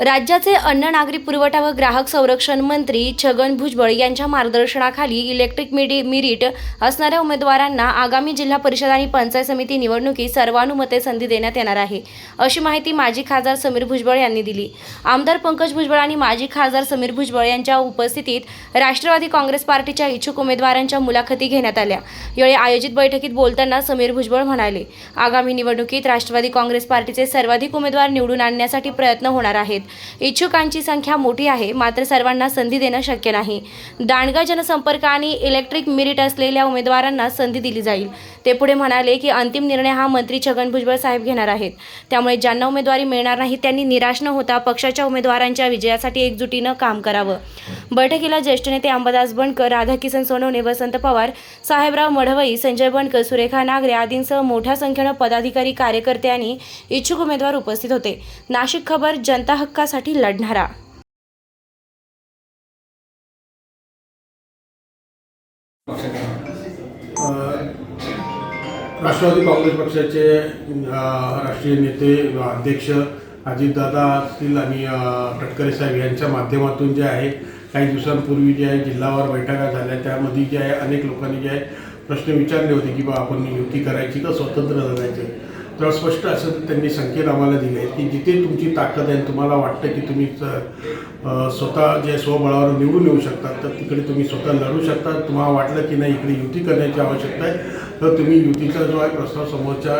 राज्याचे अन्न नागरी पुरवठा व ग्राहक संरक्षण मंत्री छगन भुजबळ यांच्या मार्गदर्शनाखाली इलेक्ट्रिक मिडी मिरिट असणाऱ्या उमेदवारांना आगामी जिल्हा परिषद आणि पंचायत समिती निवडणुकीत सर्वानुमते संधी देण्यात येणार आहे अशी माहिती माजी खासदार समीर भुजबळ यांनी दिली. आमदार पंकज भुजबळ आणि माजी खासदार समीर भुजबळ यांच्या उपस्थितीत राष्ट्रवादी काँग्रेस पार्टीच्या इच्छुक उमेदवारांच्या मुलाखती घेण्यात आल्या. यावेळी आयोजित बैठकीत बोलताना समीर भुजबळ म्हणाले आगामी निवडणुकीत राष्ट्रवादी काँग्रेस पार्टीचे सर्वाधिक उमेदवार निवडून आणण्यासाठी प्रयत्न होणार आहेत. इच्छुकांची संख्या मोठी आहे मात्र सर्वांना संधी देणं शक्य नाही. दांडगा जनसंपर्क आणि इलेक्ट्रिक मिरिट असलेल्या उमेदवारांना संधी दिली जाईल. ते पुढे म्हणाले की अंतिम निर्णय हा मंत्री छगन भुजबळ साहेब घेणार आहेत. त्यामुळे ज्यांना उमेदवारी मिळणार नाही त्यांनी निराश न होता पक्षाच्या उमेदवारांच्या विजयासाठी एकजुटीनं काम करावं. बैठकीला ज्येष्ठ नेते अंबादास बनकर राधाकिसन सोनवणे वसंत पवार साहेबराव मढवई संजय बनकर सुरेखा नागरे आदींसह मोठ्या संख्येनं पदाधिकारी कार्यकर्ते आणि इच्छुक उमेदवार उपस्थित होते. नाशिक खबर जनता हक्कासाठी लढणारा. राष्ट्रवादी काँग्रेस पक्षाचे राष्ट्रीय नेते अध्यक्ष अजितदादा असतील आणि अ, तटकरे साहेब यांच्या माध्यमातून जे आहे काही दिवसांपूर्वी जे आहे जिल्हावार बैठका झाल्या. त्यामध्ये जे आहे अनेक लोकांनी जे आहे प्रश्न विचारले होते की बा आपण युती करायची का स्वतंत्र लढायचे तर स्पष्ट असं त्यांनी संकेत आम्हाला दिले की जिथे तुमची ताकद आहे तुम्हाला वाटतं की तुम्ही स्वतः जे स्वबळावर निवडून येऊ शकतात तर तिकडे तुम्ही स्वतः लढू शकता तुम्हाला वाटलं की नाही इकडे युती करण्याची आवश्यकता आहे तर तुम्ही युतीचा जो आहे प्रस्ताव समोरच्या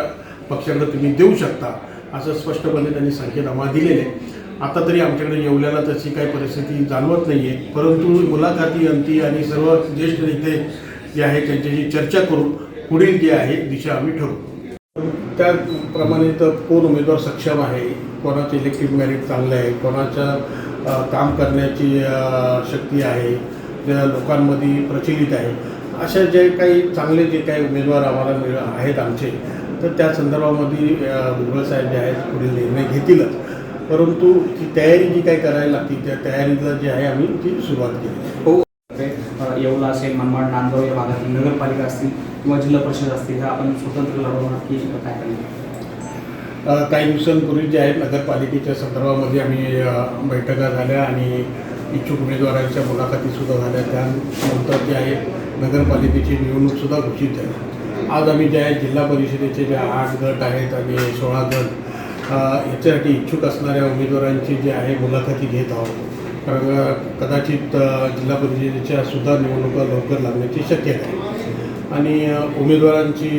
पक्षाकडे तुम्ही देऊ शकता असं स्पष्टपणे त्यांनी संकेत आम्हाला दिलेले आहे. आता तरी आमच्याकडे येवल्याला तशी काही परिस्थिती जाणवत नाही आहे परंतु मुलाखती अंती आणि सर्व ज्येष्ठ नेते जे आहे त्यांच्याशी चर्चा करून पुढील जे आहे दिशा आम्ही ठरवू त्याप्रमाणे तर कोण उमेदवार सक्षम आहे? कोणाचं इलेक्ट्रिक मॅरिट चांगलं आहे? कोणाचं काम करण्याची शक्ती आहे? ज्या लोकांमध्ये प्रचलित आहे. अशा जे काही चांगले जे काही उमेदवार आम्हाला मिळ आहेत आमचे तर त्या संदर्भामध्ये अ, भुजबळ साहेब जे आहेत पुढील निर्णय घेतीलच. परंतु ती तयारी जी काही करायला लागते त्या तयारीला जी आहे आम्ही ती सुरुवात केली. हो. येवला असेल मनमाड नांदगाव या भागातील नगरपालिका असतील किंवा जिल्हा परिषद असतील ह्या आपण स्वतंत्र लढवणार की काय करणार? काही दिवसांपूर्वी जे आहे नगरपालिकेच्या संदर्भामध्ये आम्ही बैठका झाल्या आणि इच्छुक उमेदवारांच्या मुलाखतीसुद्धा झाल्या. त्यानंतर जे आहे नगरपालिकेची निवडणूकसुद्धा घोषित आहे आज आम्ही जे आहे जिल्हा परिषदेचे जे आठ गट आहेत आणि सोळा गट याच्यासाठी इच्छुक असणाऱ्या उमेदवारांची जे आहे मुलाखती घेत आहोत. कदाचित जिल्हा परिषदेच्या सुद्धा निवडणुका लवकर लागण्याची शक्यता आहे. आणि उमेदवारांची